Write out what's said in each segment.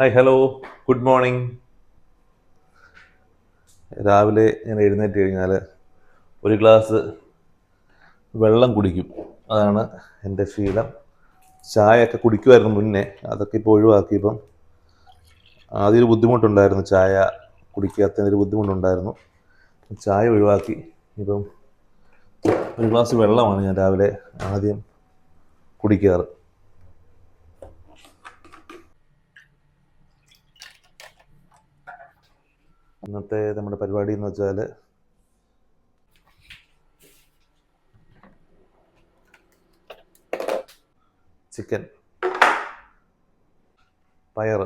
Hi hello good morning രാവിലെ ഞാൻ എഴുന്നേറ്റ് കഴിഞ്ഞാൽ ഒരു ഗ്ലാസ് വെള്ളം കുടിക്കും. അതാണ് എന്റെ ശീലം. ചായയൊക്കെ കുടിക്കുമായിരുന്നു മുന്നേ. അതൊക്കെ ഇപ്പോൾ ഒഴിവാക്കിയപ്പം ആദ്യം ഒരു ബുദ്ധിമുട്ടുണ്ടായിരുന്നു. ചായ കുടിക്കാത്തതിനൊരു ബുദ്ധിമുട്ടുണ്ടായിരുന്നു. ചായ ഒഴിവാക്കി. ഇപ്പം ഒരു ഗ്ലാസ് വെള്ളമാണ് ഞാൻ രാവിലെ ആദ്യം കുടിക്കാറ്. ഇന്നത്തെ നമ്മുടെ പരിപാടി എന്ന് വെച്ചാൽ ചിക്കൻ പയർ.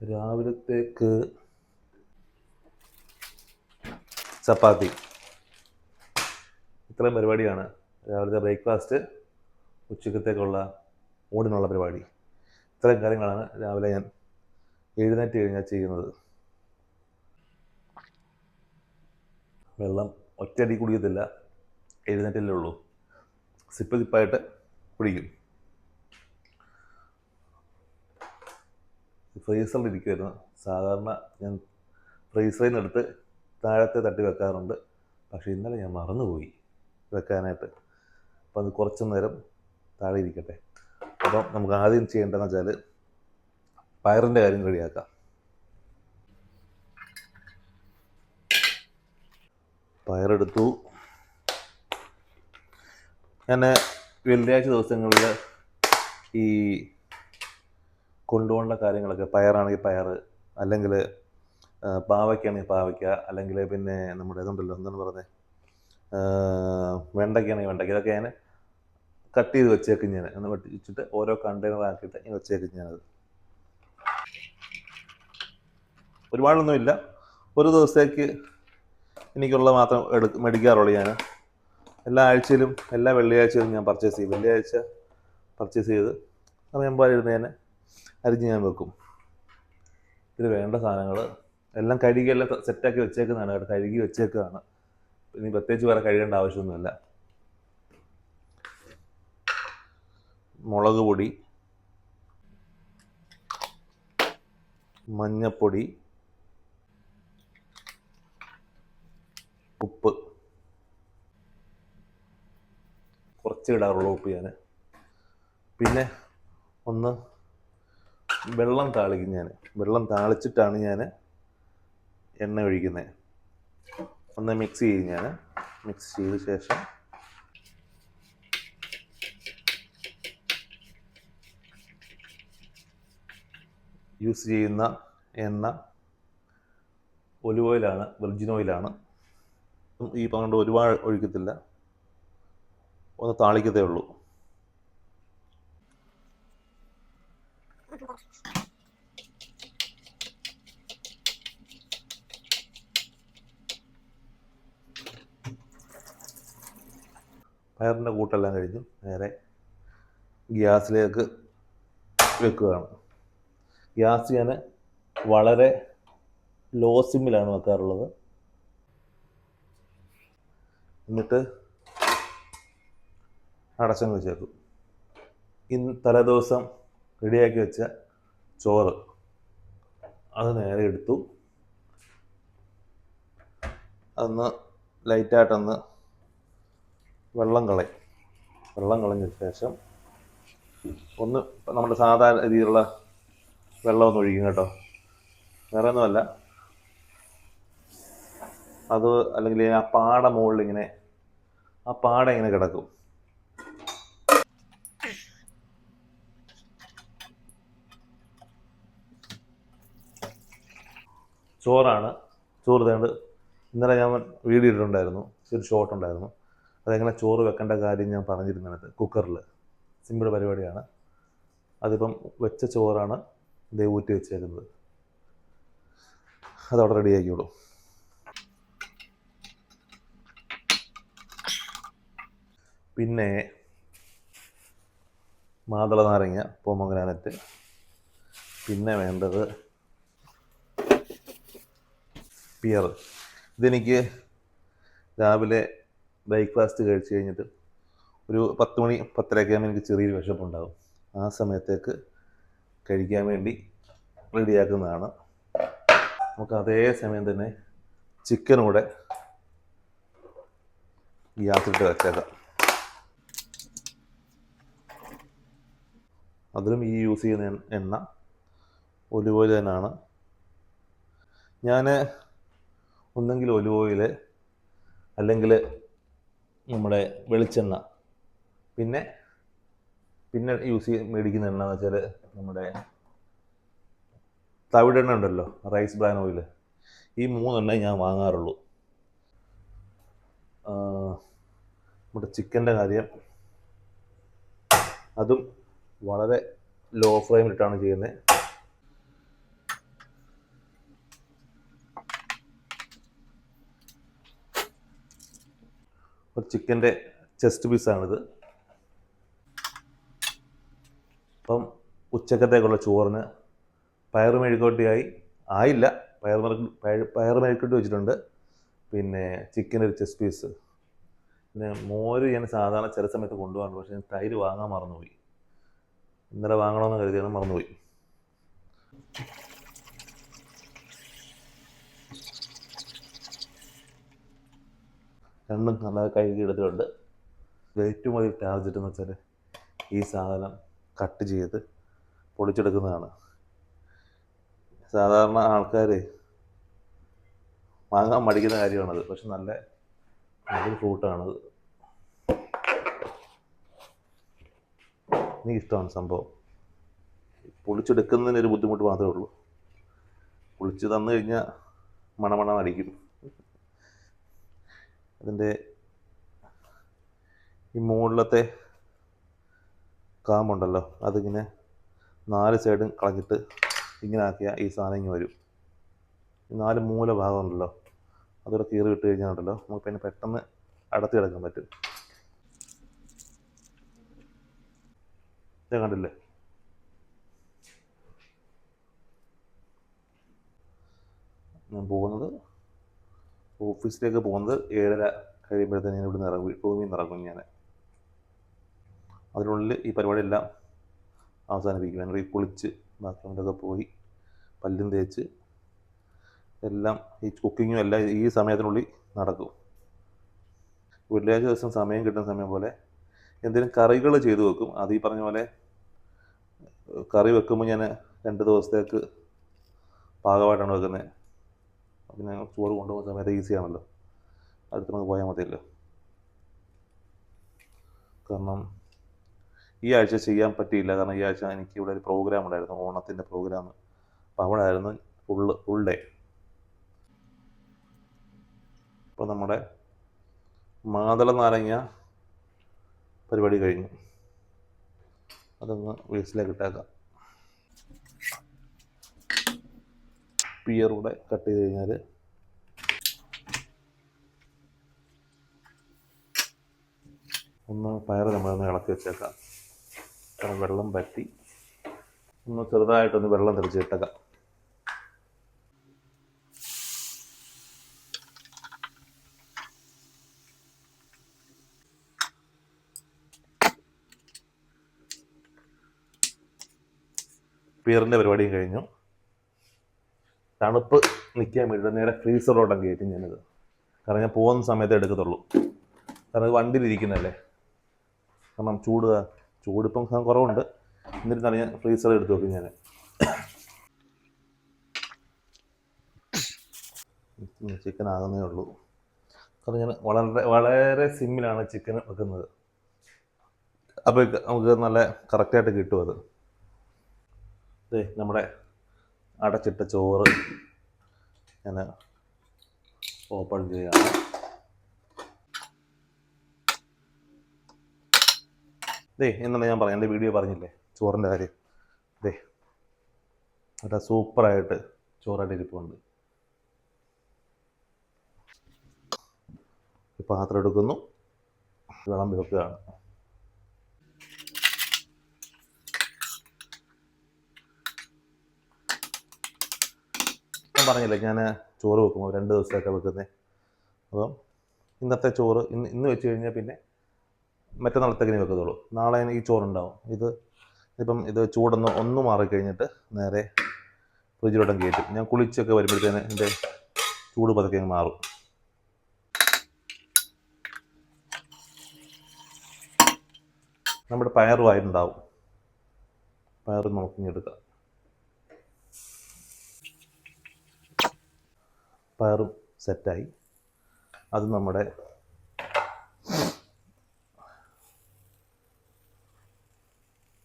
രാവിലത്തേക്ക് ചപ്പാത്തി. ഇത്രയും പരിപാടിയാണ് രാവിലത്തെ ബ്രേക്ക്ഫാസ്റ്റ് ഉച്ചക്കത്തേക്കുള്ള ഓടിനുള്ള പരിപാടി. ഇത്രയും കാര്യങ്ങളാണ് രാവിലെ ഞാൻ എഴുന്നേറ്റ് കഴിഞ്ഞാൽ ചെയ്യുന്നത്. വെള്ളം ഒറ്റയടി കുടിക്കത്തില്ല. എഴുന്നേറ്റല്ലേ ഉള്ളൂ. സിപ്പ് സിപ്പായിട്ട് കുടിക്കും. ഫ്രീസറിൽ ഇരിക്കുമായിരുന്നു സാധാരണ ഞാൻ ഫ്രീസറിൽ നിന്ന് എടുത്ത് താഴത്തെ തട്ടി വെക്കാറുണ്ട്. പക്ഷേ ഇന്നലെ ഞാൻ മറന്നുപോയി വെക്കാനായിട്ട്. അപ്പം അത് കുറച്ച് നേരം താഴെ ഇരിക്കട്ടെ. അപ്പം നമുക്ക് ആദ്യം ചെയ്യേണ്ടതെന്ന് വെച്ചാൽ പയറിന്റെ കാര്യം റെഡിയാക്കാം. പയറെടുത്തു. ഞാൻ വെള്ളിയാഴ്ച ദിവസങ്ങളിൽ ഈ കൊണ്ടുപോകേണ്ട കാര്യങ്ങളൊക്കെ പയറാണെങ്കിൽ പയർ അല്ലെങ്കിൽ പാവയ്ക്കാണെങ്കിൽ പാവയ്ക്ക അല്ലെങ്കിൽ പിന്നെ നമ്മുടെ ഇതുണ്ടല്ലോ എന്താണ് പറയുന്നത് വെണ്ടയ്ക്കാണെങ്കിൽ വെണ്ടയ്ക്ക ഇതൊക്കെ ഞാൻ കട്ട് ചെയ്ത് വെച്ചേക്കും ഞാൻ എന്ന് വെച്ചിട്ട് ഓരോ കണ്ടെയ്നർ ആക്കിയിട്ട് ഞാൻ വെച്ചേക്കും ഞാനത്. ഒരുപാടൊന്നുമില്ല. ഒരു ദിവസത്തേക്ക് എനിക്കുള്ള മാത്രം എടു മേടിക്കാറുള്ളൂ ഞാൻ എല്ലാ ആഴ്ചയിലും എല്ലാ വെള്ളിയാഴ്ചയിലും ഞാൻ പർച്ചേസ് ചെയ്യും. വെള്ളിയാഴ്ച പർച്ചേസ് ചെയ്ത് സമയം ഇരുന്ന് ഞാൻ അരിഞ്ഞ് ഞാൻ വെക്കും. ഇത് വേണ്ട സാധനങ്ങൾ എല്ലാം കഴുകി എല്ലാം സെറ്റാക്കി വെച്ചേക്കുന്നതാണ് കഴുകി വെച്ചേക്കുന്നതാണ്. ഇനി പ്രത്യേകിച്ച് വേറെ കഴുകേണ്ട ആവശ്യമൊന്നുമില്ല. മുളക് പൊടി മഞ്ഞപ്പൊടി ഉപ്പ്. കുറച്ച് ഇടാറുള്ളൂ ഉപ്പ് ഞാൻ പിന്നെ ഒന്ന് വെള്ളം താളിക്കും ഞാൻ വെള്ളം താളിച്ചിട്ടാണ് ഞാൻ എണ്ണ ഒഴിക്കുന്നത് ഒന്ന് മിക്സ് ചെയ്യും ഞാൻ മിക്സ് ചെയ്ത ശേഷം യൂസ് ചെയ്യുന്ന എണ്ണ ഒലിവ് ഓയിലാണ് വെർജിൻ ഓയിലാണ് ഈ പങ്ക് ഒരുപാട് ഒഴിക്കത്തില്ല. ഒന്ന് താളിക്കത്തേ ഉള്ളൂ. പയറിന്റെ കൂട്ടെല്ലാം കഴിഞ്ഞു. നേരെ ഗ്യാസിലേക്ക് വെക്കുകയാണ്. ഗ്യാസ് ഞാൻ വളരെ ലോ സിമ്മിലാണ് വെക്കാറുള്ളത്. എന്നിട്ട് അടച്ചങ്ങ് വെച്ചേക്കും. ഇന്ന് തലേദിവസം റെഡിയാക്കി വെച്ച ചോറ് അത് നേരെ എടുത്തു. അതൊന്ന് ലൈറ്റായിട്ടൊന്ന് വെള്ളം കളയും. വെള്ളം കളഞ്ഞ ശേഷം ഒന്ന് നമ്മുടെ സാധാരണ രീതിയിലുള്ള വെള്ളം ഒന്ന് ഒഴിക്കും കേട്ടോ. വേറെ ഒന്നുമല്ല. അത് അല്ലെങ്കിൽ ആ പാട മുകളിൽ ഇങ്ങനെ ആ പാട ഇങ്ങനെ കിടക്കും. ചോറാണ്. ചോറ് തേണ്ട് ഇന്നലെ ഞാൻ വീഡിയോ ഇട്ടിട്ടുണ്ടായിരുന്നു ഒരു ഷോട്ട് ഉണ്ടായിരുന്നു. അതെങ്ങനെ ചോറ് വെക്കേണ്ട കാര്യം ഞാൻ പറഞ്ഞിരുന്നത് കുക്കറിൽ സിമ്പിൾ പരിപാടിയാണ്. അതിപ്പം വെച്ച ചോറാണ് ദേ ഊറ്റി വെച്ചേക്കുന്നത്. അതവിടെ റെഡി പിന്നെ മാതള നാരങ്ങ പോമഗ്രാനറ്റ് പിന്നെ വേണ്ടത് പിയർ. ഇതെനിക്ക് രാവിലെ ബ്രേക്ക്ഫാസ്റ്റ് കഴിച്ചു കഴിഞ്ഞിട്ട് ഒരു പത്ത് മണി പത്തരയൊക്കെ ആകുമ്പോൾ എനിക്ക് ചെറിയൊരു വിശപ്പുണ്ടാകും. ആ സമയത്തേക്ക് കഴിക്കാൻ വേണ്ടി റെഡിയാക്കുന്നതാണ്. നമുക്ക് അതേ സമയം തന്നെ ചിക്കനും കൂടെ ഗ്യാസിട്ട് വെച്ചേക്കാം. അതിലും ഈ യൂസ് ചെയ്യുന്ന എണ്ണ- ഒലിവ് ഓയിൽ തന്നെയാണ്. ഞാൻ ഒന്നെങ്കിൽ ഒലിവ് ഓയിൽ അല്ലെങ്കിൽ നമ്മുടെ വെളിച്ചെണ്ണ. പിന്നെ പിന്നെ യൂസ് ചെയ്ത് മേടിക്കുന്ന എണ്ണ എന്ന് വെച്ചാൽ നമ്മുടെ തവിടെണ്ണ ഉണ്ടല്ലോ റൈസ് ബ്രാൻ ഓയിൽ ഈ മൂന്നെണ്ണ ഞാൻ വാങ്ങാറുള്ളൂ. നമ്മുടെ ചിക്കന്റെ കാര്യം. അതും വളരെ ലോ ഫ്ലെയിമിലിട്ടാണ് ചെയ്യുന്നത് ഒരു ചിക്കന്റെ ചെസ്റ്റ് പീസാണിത്. അപ്പം ഉച്ചക്കത്തേക്കുള്ള ചോറിന് പയർ മെഴുക്കോട്ടിയായി ആയില്ല. പയർ പയർ- മെഴുക്കോട്ടി വെച്ചിട്ടുണ്ട്. പിന്നെ ചിക്കൻ ഒരു ചെസ്റ്റ് പീസ്. പിന്നെ മോര് ഞാൻ സാധാരണ ചില സമയത്ത് കൊണ്ടുപോകാറുണ്ട്. പക്ഷേ തൈര് വാങ്ങാൻ മറന്നുപോയി. ഇന്നലെ വാങ്ങണമെന്ന് കരുതിയാണ് മറന്നുപോയി. രണ്ടും നല്ല കഴുകി എടുത്തിട്ടുണ്ട്. ഏറ്റവും വലിയ ടാർജറ്റ് എന്ന് വെച്ചാൽ ഈ സാധനം കട്ട് ചെയ്ത് പൊളിച്ചെടുക്കുന്നതാണ്. സാധാരണ ആൾക്കാർ വാങ്ങാൻ മടിക്കുന്ന കാര്യമാണത്. പക്ഷെ നല്ല നല്ലൊരു ഫ്രൂട്ടാണത് എനിക്ക് ഇഷ്ടമാണ് സംഭവം. പൊളിച്ചെടുക്കുന്നതിനൊരു ബുദ്ധിമുട്ട് മാത്രമേ ഉള്ളൂ. പൊളിച്ച് തന്നു കഴിഞ്ഞാൽ മണമണം അടിക്കും. അതിന്റെ ഈ മുകളിലത്തെ കാമ്പുണ്ടല്ലോ അതിങ്ങനെ നാല് സൈഡും കളഞ്ഞിട്ട് ഇങ്ങനെ ആക്കിയാൽ ഈ സാധനം ഇങ്ങനെ വരും. നാല് മൂല ഭാഗമുണ്ടല്ലോ അതോടെ കീറി വിട്ട് കഴിഞ്ഞാൽ ഉണ്ടല്ലോ നമുക്ക് പിന്നെ പെട്ടെന്ന് അടത്തി കിടക്കാൻ പറ്റും. ഇത് കണ്ടില്ലേ? ഞാൻ പോകുന്നത് ഓഫീസിലേക്ക് പോകുന്നത് ഏഴര കഴിയുമ്പോഴത്തേന് ഞാൻ ഇവിടുന്ന് ഇറങ്ങും. റൂമിൽ നിന്ന് ഇറങ്ങും ഞാൻ. അതിനുള്ളിൽ ഈ പരിപാടിയെല്ലാം അവസാനിപ്പിക്കും ഞാൻ ഈ കുളിച്ച് ബാത്റൂമിലൊക്കെ പോയി പല്ലും തേച്ച് എല്ലാം ഈ കുക്കിങ്ങും എല്ലാം ഈ സമയത്തിനുള്ളിൽ നടക്കും. വെള്ളിയാഴ്ച ദിവസം സമയം കിട്ടുന്ന സമയം പോലെ എന്തെങ്കിലും കറികൾ ചെയ്തു വെക്കും. അത് ഈ പറഞ്ഞ പോലെ കറി വെക്കുമ്പോൾ ഞാൻ രണ്ട് ദിവസത്തേക്ക് പാകമായിട്ടാണ് വെക്കുന്നത് പിന്നെ ചോറ് കൊണ്ടുപോകുന്ന സമയത്ത് ഈസിയാണല്ലോ അടുത്ത് നമുക്ക് പോയാൽ മതിയല്ലോ. കാരണം ഈ ആഴ്ച ചെയ്യാൻ പറ്റിയില്ല. കാരണം ഈ ആഴ്ച എനിക്ക് ഇവിടെ ഒരു പ്രോഗ്രാം ഉണ്ടായിരുന്നു. ഓണത്തിന്റെ പ്രോഗ്രാം അപ്പോൾ അവിടെ ആയിരുന്നു ഫുള്ള് ഫുൾ ഡേ അപ്പോൾ നമ്മുടെ മാതള നാരങ്ങ പരിപാടി കഴിഞ്ഞു. അതൊന്ന് വേസ്റ്റിലേക്ക് ഇട്ടേക്കാം പിയർ കൂടെ കട്ട് ചെയ്ത് കഴിഞ്ഞാൽ ഒന്ന് പയർ നമ്മളൊന്ന് ഇളക്കി വെച്ചേക്കാം. കാരണം വെള്ളം പറ്റി ഒന്ന് ചെറുതായിട്ടൊന്ന് വെള്ളം തെളിച്ച് ഇട്ടേക്കാം. പിയറിന്റെ പരിപാടിയും കഴിഞ്ഞു. തണുപ്പ് നിൽക്കാൻ വേണ്ടി നേരെ ഫ്രീസറോട്ടം കയറ്റി ഞാനിത്. കാരണം ഞാൻ പോകുന്ന സമയത്ത് എടുക്കത്തുള്ളൂ. കാരണം ഇത് വണ്ടിയിലിരിക്കുന്നതല്ലേ. കാരണം ചൂട് ചൂടിപ്പം കുറവുണ്ട്. എന്നിരുന്നാണ് ഞാൻ ഫ്രീസർ എടുത്തു വെക്കും ഞാൻ ചിക്കൻ ആകുന്നേ ഉള്ളൂ. കാരണം ഞാൻ വളരെ വളരെ സിമ്മിലാണ് ചിക്കൻ വെക്കുന്നത്. അപ്പോൾ നമുക്ക് നല്ല കറക്റ്റായിട്ട് കിട്ടും അത്. നമ്മുടെ അടച്ചിട്ട ചോറ് ഞാൻ ഓപ്പൺ ചെയ്യാണ് ദേ എന്നാണ് ഞാൻ പറഞ്ഞു എന്റെ വീഡിയോ പറഞ്ഞില്ലേ ചോറിന്റെ കാര്യം. ദേ അവിടെ സൂപ്പറായിട്ട് ചോറായിട്ട് ഇരിപ്പുണ്ട്. പാത്രം എടുക്കുന്നു വിളമ്പി വെക്കുകയാണ്. ഞാൻ പറഞ്ഞില്ലേ ഞാൻ ചോറ് വെക്കുമ്പോൾ രണ്ട് ദിവസമൊക്കെ വെക്കുന്നത് അപ്പം ഇന്നത്തെ ചോറ് ഇന്ന് ഇന്ന് വെച്ച് കഴിഞ്ഞാൽ പിന്നെ മറ്റന്നാളത്തേക്കിനി വെക്കത്തുള്ളൂ. നാളെ ഈ ചോറുണ്ടാവും. ഇത് ഇപ്പം ഇത് ചൂടൊന്ന് ഒന്ന് മാറിക്കഴിഞ്ഞിട്ട് നേരെ ഫ്രിഡ്ജിലോട്ടം കയറ്റും ഞാൻ കുളിച്ചൊക്കെ വരുമ്പോഴത്തേന് എന്റെ ചൂട് പതുക്കെ മാറും. നമ്മുടെ പയറുമായിട്ടുണ്ടാവും പയർ നമുക്കിങ്ങ് പയറും സെറ്റായി. അത് നമ്മുടെ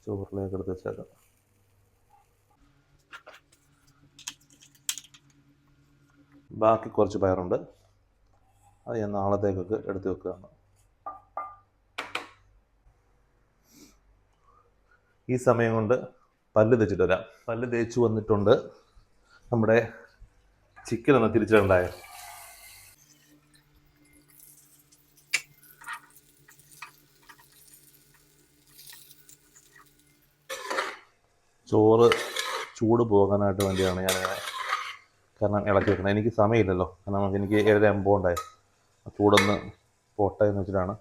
ചോറിലേക്ക് എടുത്ത് വെച്ചേക്കാം. ബാക്കി കുറച്ച് പയറുണ്ട്. അത് ഞാൻ നാളത്തേക്കൊക്കെ എടുത്ത് വെക്കുകയാണ്. ഈ സമയം കൊണ്ട് പല്ല് തേച്ചിട്ട് വരാം. പല്ല് തേച്ച് വന്നിട്ടുണ്ട് നമ്മുടെ ചിക്കൻ ഒന്ന് തിരിച്ചിടണ്ടായ? ചോറ് ചൂട് പോകാനായിട്ട് വേണ്ടിയാണ് ഞാനിങ്ങനെ കാരണം ഇളക്കി വെക്കുന്നത്. എനിക്ക് സമയമില്ലല്ലോ. കാരണം എനിക്ക് ഏഴര അമ്പത് ഉണ്ടായി. ചൂടൊന്ന് പോട്ടെ എന്ന് വെച്ചിട്ടാണ്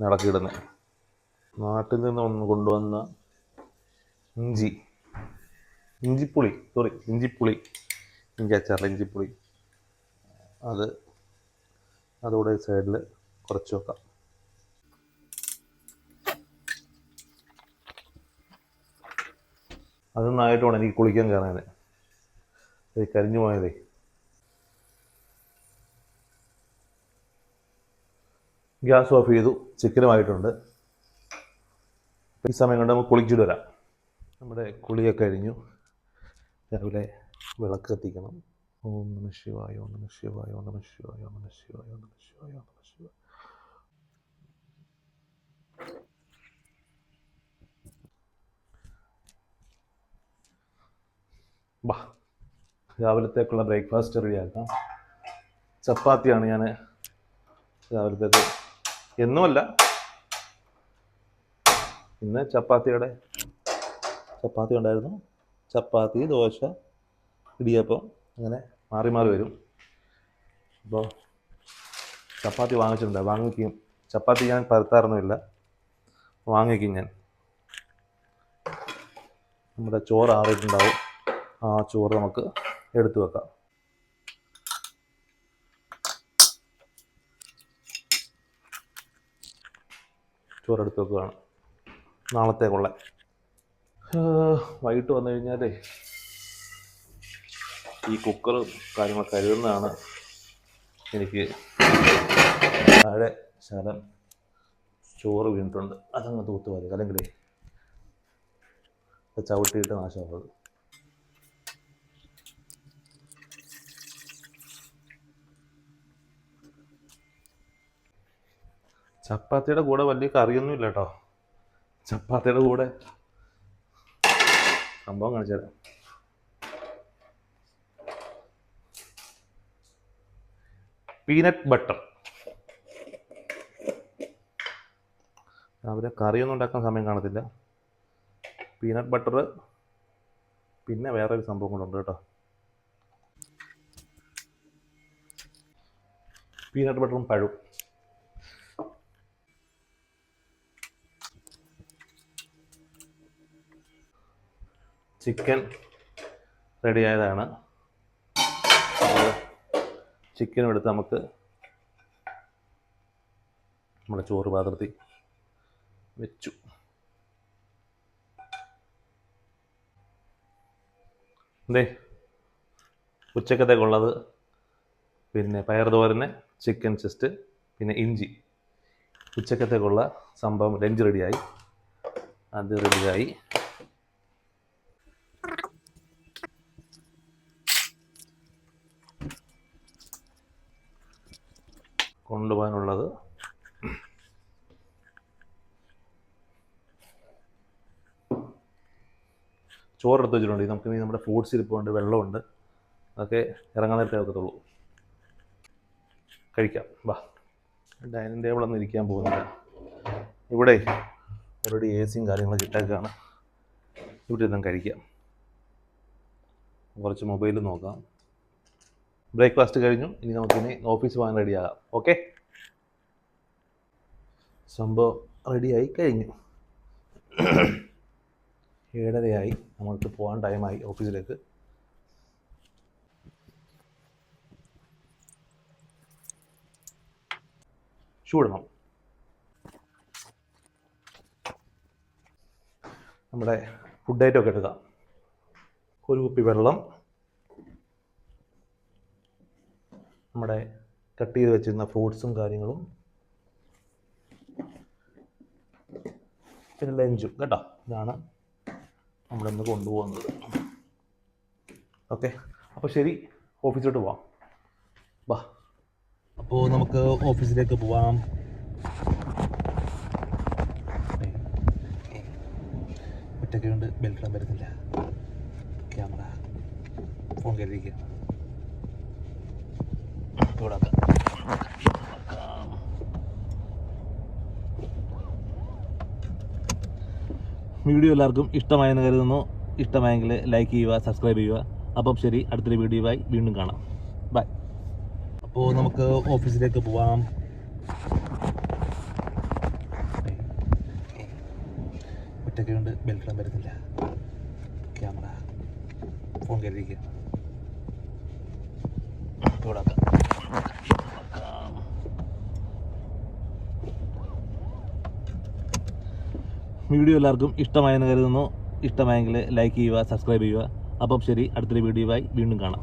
ഇളക്കിയിടുന്നത്. നാട്ടിൽ നിന്ന് ഒന്ന് കൊണ്ടുവന്ന ഇഞ്ചി. ഇഞ്ചിപ്പുളി. സോറി ഇഞ്ചിപ്പുളി. ഇഞ്ചി ചെറിഞ്ചിപ്പുളി അത് അതുകൂടെ സൈഡിൽ കുറച്ച് വെക്കാം. അതൊന്നായിട്ട് വേണം എനിക്ക് കുളിക്കാൻ കയറാൻ അത് കരിഞ്ഞു പോയതേ. ഗ്യാസ് ഓഫ് ചെയ്തു ചിക്കനുമായിട്ടുണ്ട്. ഈ സമയം കൊണ്ട് നമുക്ക് കുളിച്ചിട്ട് വരാം. നമ്മുടെ കുളിയൊക്കെ കഴിഞ്ഞു. രാവിലെ വിളക്ക് കത്തിക്കണം ഓം നമ ശിവായ ഓം നമ ശിവായ ഓം നമ ശിവായ ഓം നമ ശിവായ ഓം നമ ശിവായ ഓം നമ ശിവായ. ബാ രാവിലത്തേക്കുള്ള ബ്രേക്ക്ഫാസ്റ്റ് റെഡിയാക്കാം. ചപ്പാത്തിയാണ് ഞാൻ രാവിലത്തേക്ക്. എന്നുമല്ല ഇന്ന് ചപ്പാത്തിയുടെ ചപ്പാത്തി ഉണ്ടായിരുന്നു. ചപ്പാത്തി ദോശ ഇടിയപ്പം അങ്ങനെ മാറി മാറി വരും. അപ്പോൾ ചപ്പാത്തി വാങ്ങിച്ചിട്ടുണ്ട്. വാങ്ങിക്കും. ചപ്പാത്തി ഞാൻ പരത്താറൊന്നുമില്ല. വാങ്ങിക്കും ഞാൻ. നമ്മുടെ ചോറ് ആറിയിട്ടുണ്ടാവും. ആ ചോറ് നമുക്ക് എടുത്തു വെക്കാം. ചോറ് എടുത്തു വെക്കുകയാണ്. നാളത്തേക്കുള്ള. വൈകിട്ട് വന്നു കഴിഞ്ഞാലേ ഈ കുക്കറും കാര്യങ്ങളൊക്കെ കരുതുന്നതാണ് എനിക്ക് താഴെ ശകലം ചോറ് വീണിട്ടുണ്ട്. അതങ്ങ് തൂത്ത് മതി അല്ലെങ്കിൽ ചവിട്ടിയിട്ട് നാശമാകുന്നത് ചപ്പാത്തിയുടെ കൂടെ വലിയ കറിയൊന്നും ഇല്ല കേട്ടോ ചപ്പാത്തിയുടെ കൂടെ സംഭവം കാണിച്ചു തരാം പീനട്ട് ബട്ടർ. രാവിലെ കറിയൊന്നും ഉണ്ടാക്കാൻ സമയം കാണത്തില്ല. പീനട്ട് ബട്ടർ പിന്നെ വേറെ ഒരു സംഭവം കൂടെ ഉണ്ട് കേട്ടോ. പീനട്ട് ബട്ടറും പഴവും. ചിക്കൻ റെഡിയായതാണ് ചിക്കനും എടുത്ത് നമുക്ക് നമ്മുടെ ചോറ് പാത്രത്തിൽ വെച്ചു. എന്തേ ഉച്ചക്കത്തേക്കുള്ളത് പിന്നെ പയർ തോരന് ചിക്കൻ ചെസ്റ്റ് പിന്നെ ഇഞ്ചി. ഉച്ചക്കത്തേക്കുള്ള സംഭവം ലഞ്ച് റെഡിയായി അത് റെഡിയായി കൊണ്ടുപോകാനുള്ളത്. ചോറ് എടുത്ത് വെച്ചിട്ടുണ്ട് നമുക്ക് ഇനി നമ്മുടെ ഫ്രൂട്ട്സ് ഇരിപ്പുണ്ട് വെള്ളമുണ്ട്. അതൊക്കെ ഇറങ്ങാൻ നേരത്തെ ഒക്കത്തുള്ളൂ കഴിക്കാം. വാ. ഡൈനിങ് ടേബിളൊന്നും ഇരിക്കാൻ പോകുന്നില്ല ഇവിടെ ഓൾറെഡി എ സിയും കാര്യങ്ങളൊക്കെ ഇട്ടേക്കാണ്. ഇവിടെ ഇരുന്നും കഴിക്കാം. കുറച്ച് മൊബൈൽ നോക്കാം. ബ്രേക്ക്ഫാസ്റ്റ് കഴിഞ്ഞു. ഇനി നമുക്കിനി ഓഫീസ് പോകാൻ റെഡിയാകാം ഓക്കെ സംഭവം റെഡിയായി കഴിഞ്ഞു. ഏഴരയായി. നമ്മൾക്ക് പോകാൻ ടൈമായി ഓഫീസിലേക്ക്. ചൂടണം. നമ്മുടെ ഫുഡ് ഐറ്റം ഒക്കെ എടുക്കാം. ഒരു കുപ്പി വെള്ളം. നമ്മുടെ കട്ട് ചെയ്ത് വെച്ചിരുന്ന ഫ്രൂട്ട്സും കാര്യങ്ങളും പിന്നെ ലഞ്ചും കേട്ടോ. ഇതാണ് നമ്മളിന്ന് കൊണ്ടുപോകുന്നത്. ഓക്കെ അപ്പോൾ ശരി ഓഫീസിലോട്ട് പോവാം. വാ. അപ്പോൾ നമുക്ക് ഓഫീസിലേക്ക് പോവാം. ഒറ്റയ്ക്ക് കൊണ്ട് ബെൽറ്റ് ഇടാൻ പറ്റുന്നില്ല. ക്യാമറ ഫോൺ കയറിയിരിക്കുക ഇവിടെ വീഡിയോ എല്ലാവർക്കും ഇഷ്ടമായെന്ന് കരുതുന്നു. ഇഷ്ടമായെങ്കിൽ ലൈക്ക് ചെയ്യുക സബ്സ്ക്രൈബ് ചെയ്യുക. അപ്പം ശരി അടുത്തൊരു വീഡിയോയുമായി വീണ്ടും കാണാം. ബൈ അപ്പോൾ നമുക്ക് ഓഫീസിലേക്ക് പോവാം. ഒറ്റയ്ക്ക് കൊണ്ട് ബെൽറ്റ് ഇടാൻ പറ്റുന്നില്ല ക്യാമറ ഫോൺ കരുതിക്കുക ഇവിടെ വീഡിയോ എല്ലാവർക്കും ഇഷ്ടമായെന്ന് കരുതുന്നു. ഇഷ്ടമായെങ്കിൽ ലൈക്ക് ചെയ്യുക സബ്സ്ക്രൈബ് ചെയ്യുക. അപ്പം ശരി അടുത്തൊരു ആയി വീണ്ടും കാണാം.